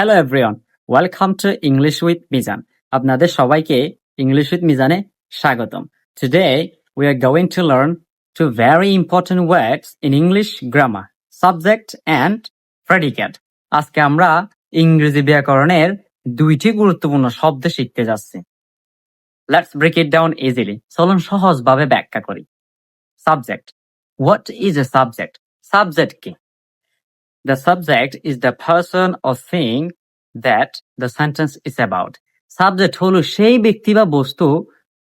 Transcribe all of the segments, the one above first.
Hello everyone welcome to English with Mizan আপনাদের সবাইকে English with মিজানে স্বাগতম। Today we are going to learn two very important words in English grammar subject and predicate আজকে আমরা ইংরেজি ব্যাকরণের দুইটি গুরুত্বপূর্ণ শব্দ শিখতে যাচ্ছি। Let's break it down easily চলুন সহজভাবে ব্যাখ্যা করি। Subject what is a subject subject কি? The subject is the person or thing that the sentence is about. Subject হলো সেই ব্যক্তি বা বস্তু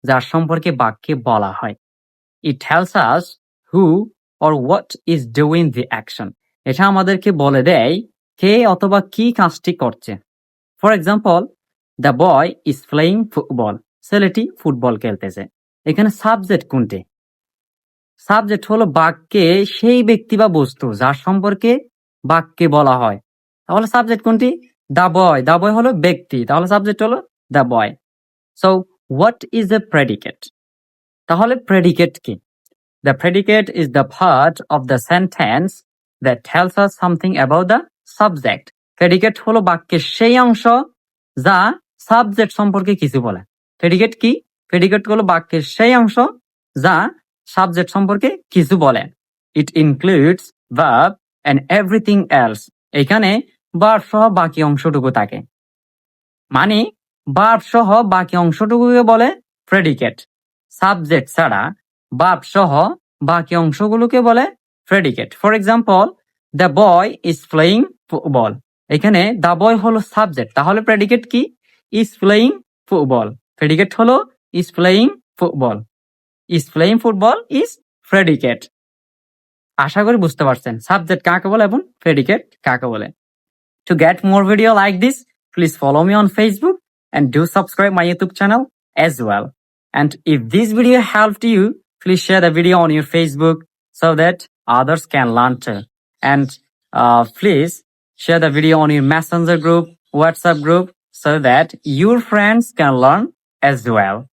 যার সম্পর্কে বাক্যে বলা হয়। It helps us who or what is doing the action এটা আমাদেরকে বলে দেয় কে অথবা কি কাজটি করছে। For example the boy is playing football ছেলেটি ফুটবল খেলতেছে। এখানে সাবজেক্ট কোনটি? সাবজেক্ট হলো বাক্যে সেই ব্যক্তি বা বস্তু যার সম্পর্কে বাক্যে বলা হয়। তাহলে সাবজেক্ট কোনটি? দা বয়। দা বয় হলো ব্যক্তি। তাহলে সাবজেক্ট হলো the boy. So what is a predicate তাহলে প্রেডিকেট কি? The predicate is the part of the sentence that tells us something about the subject predicate হলো বাক্যের সেই অংশ যা সাবজেক্ট সম্পর্কে কিছু বলে। প্রেডিকেট কি? প্রেডিকেট হলো বাক্যের সেই অংশ যা সাবজেক্ট সম্পর্কে কিছু বলে। It includes verb and everything else এখানে বার সহ বাকি অংশটুকু থাকে। মানে বার সহ বাকি অংশটুকুকে বলে প্রেডিকেট সাবজেক্ট ছাড়া বাপ সহ বাকি অংশগুলোকে বলে predicate for example the boy is playing football এখানে দ্য বয় হলো সাবজেক্ট তাহলে প্রেডিকেট কি? ইজ প্লেয়িং ফুটবল প্রেডিকেট হলো is playing football is playing football is predicate আশা করি বুঝতে পারছেন সাবজেক্ট কাকে বলে এবং প্রেডিকেট কাকে বলে to get more video like this please follow me on Facebook and do subscribe my YouTube channel as well. And if this video helped you, please share the video on your Facebook so that others can learn too. And uh, please share the video on your Messenger group, WhatsApp group so that your friends can learn as well.